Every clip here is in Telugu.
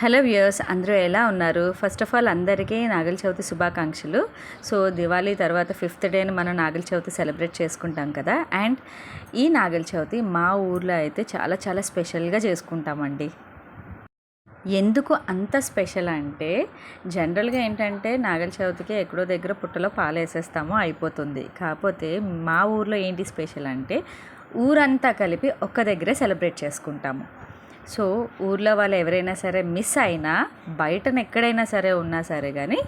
హలో వ్యూయర్స్ అందరూ ఎలా ఉన్నారు? ఫస్ట్ ఆఫ్ ఆల్ అందరికీ నాగల చవితి శుభాకాంక్షలు. సో దివాళీ తర్వాత ఫిఫ్త్ డేని మనం నాగల చవితి సెలబ్రేట్ చేసుకుంటాం కదా? అండ్ ఈ నాగల చవితి మా ఊర్లో అయితే చాలా చాలా స్పెషల్గా చేసుకుంటామండి. ఎందుకు అంత స్పెషల్ అంటే జనరల్గా ఏంటంటే నాగల చవితికి ఎక్కడో దగ్గర పుట్టలో పాలు వేసేస్తాము అయిపోతుంది. కాకపోతే మా ఊర్లో ఏంటి స్పెషల్ అంటే ఊరంతా కలిపి ఒక్క దగ్గరే సెలబ్రేట్ చేసుకుంటాము. సో ఊర్లో వాళ్ళు ఎవరైనా సరే మిస్ అయినా బయటన ఎక్కడైనా సరే ఉన్నా సరే కానీ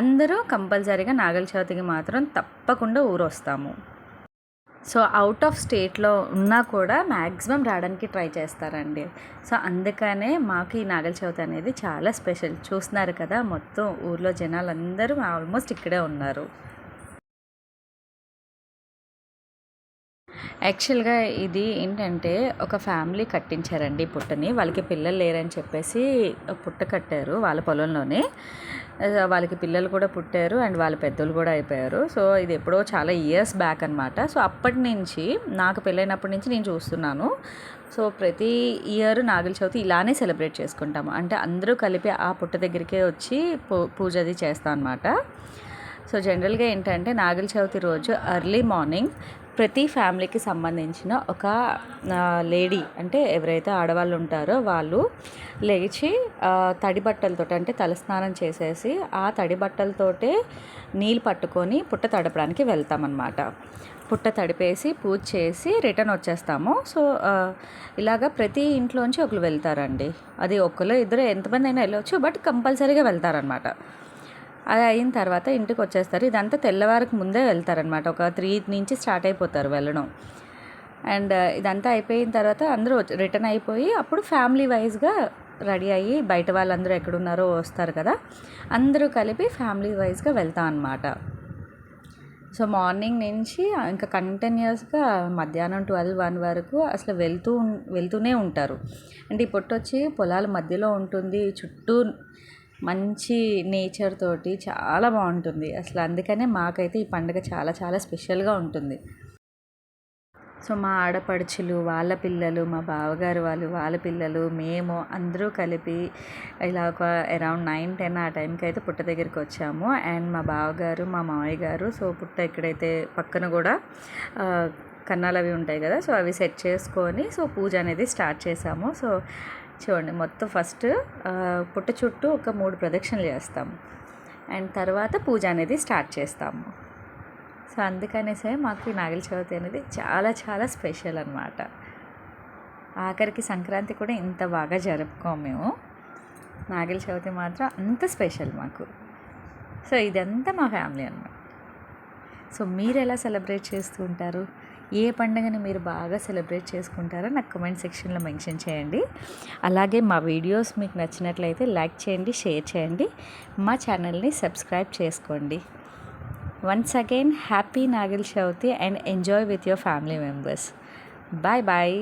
అందరూ కంపల్సరీగా నాగల చవితికి మాత్రం తప్పకుండా ఊరు వస్తాము సో అవుట్ ఆఫ్ స్టేట్లో ఉన్నా కూడా మ్యాక్సిమం రావడానికి ట్రై చేస్తారండి. సో అందుకనే మాకు ఈ నాగల చవితి అనేది చాలా స్పెషల్. చూస్తున్నారు కదా మొత్తం ఊర్లో జనాలు అందరూ ఆల్మోస్ట్ ఇక్కడే ఉన్నారు. యాక్చువల్గా ఇది ఏంటంటే ఒక ఫ్యామిలీ కట్టించారండి పుట్టని. వాళ్ళకి పిల్లలు లేరని చెప్పేసి పుట్ట కట్టారు వాళ్ళ పొలంలోనే. వాళ్ళకి పిల్లలు కూడా పుట్టారు అండ్ వాళ్ళ పెద్దలు కూడా అయిపోయారు. సో ఇది ఎప్పుడో చాలా ఇయర్స్ బ్యాక్ అనమాట సో అప్పటి నుంచి నాకు పెళ్ళైనప్పటి నుంచి నేను చూస్తున్నాను. సో ప్రతి ఇయర్ నాగుల చవితి ఇలానే సెలబ్రేట్ చేసుకుంటాము. అంటే అందరూ కలిపి ఆ పుట్ట దగ్గరికే వచ్చి పూజ అది చేస్తాం అనమాట సో జనరల్గా ఏంటంటే నాగుల చవితి రోజు అర్లీ మార్నింగ్ ప్రతి ఫ్యామిలీకి సంబంధించిన ఒక లేడీ అంటే ఎవరైతే ఆడవాళ్ళు ఉంటారో వాళ్ళు లేచి తడి బట్టలతో అంటే తలస్నానం చేసేసి ఆ తడి బట్టలతోటే నీళ్ళు పట్టుకొని పుట్ట తడపడానికి వెళ్తామన్నమాట. పుట్ట తడిపేసి పూజ చేసి రిటర్న్ వచ్చేస్తాము. సో ఇలాగ ప్రతి ఇంట్లోంచి ఒకరు వెళ్తారండి. అది ఒకరు ఇద్దరు ఎంతమంది అయినా వెళ్ళవచ్చు బట్ కంపల్సరీగా వెళ్తారనమాట అది అయిన తర్వాత ఇంటికి వచ్చేస్తారు ఇదంతా తెల్లవారికి ముందే వెళ్తారనమాట. ఒక త్రీ నుంచి స్టార్ట్ అయిపోతారు వెళ్ళడం. అండ్ ఇదంతా అయిపోయిన తర్వాత అందరూ రిటర్న్ అయిపోయి అప్పుడు ఫ్యామిలీ వైజ్గా రెడీ అయ్యి బయట వాళ్ళందరూ ఎక్కడున్నారో వస్తారు కదా. అందరూ కలిపి ఫ్యామిలీ వైజ్గా వెళ్తాం అనమాట సో మార్నింగ్ నుంచి ఇంకా కంటిన్యూస్గా మధ్యాహ్నం ట్వెల్వ్ వన్ వరకు అసలు వెళ్తూ వెళ్తూనే ఉంటారు. అంటే ఈ పొట్టొచ్చి పొలాల మధ్యలో ఉంటుంది. చుట్టూ మంచి నేచర్ తోటి చాలా బాగుంటుంది. అసలు అందుకనే మాకైతే ఈ పండుగ చాలా చాలా స్పెషల్గా ఉంటుంది. సో మా ఆడపడుచులు వాళ్ళ పిల్లలు మా బావగారు వాళ్ళు వాళ్ళ పిల్లలు మేము అందరూ కలిపి ఇలా ఒక అరౌండ్ నైన్ టెన్ ఆ టైంకి అయితే పుట్ట దగ్గరికి వచ్చాము. అండ్ మా బావగారు మా మామయ్య గారు సో పుట్ట ఎక్కడైతే పక్కన కూడా కన్నాలు అవి ఉంటాయి కదా సో అవి సెట్ చేసుకొని సో పూజ అనేది స్టార్ట్ చేసాము. సో చూడండి మొత్తం ఫస్ట్ పుట్ట చుట్టూ ఒక మూడు ప్రదక్షిణలు చేస్తాం అండ్ తర్వాత పూజ అనేది స్టార్ట్ చేస్తాము. సో అందుకనేసే మాకు నాగల చవితి అనేది చాలా చాలా స్పెషల్ అనమాట ఆఖరికి సంక్రాంతి కూడా ఇంత బాగా జరుపుకోము మేము. నాగల చవితి మాత్రం అంత స్పెషల్ మాకు. సో ఇదంతా మా ఫ్యామిలీ అనమాట సో మీరు ఎలా సెలబ్రేట్ చేస్తూ ఉంటారు? ఏ పండుగని మీరు బాగా సెలబ్రేట్ చేసుకుంటారో నాకు కమెంట్ సెక్షన్లో మెన్షన్ చేయండి. అలాగే మా వీడియోస్ మీకు నచ్చినట్లయితే లైక్ చేయండి షేర్ చేయండి. మా ఛానల్ని సబ్స్క్రైబ్ చేసుకోండి. Once again happy Nagula Chavithi and enjoy with your family members bye bye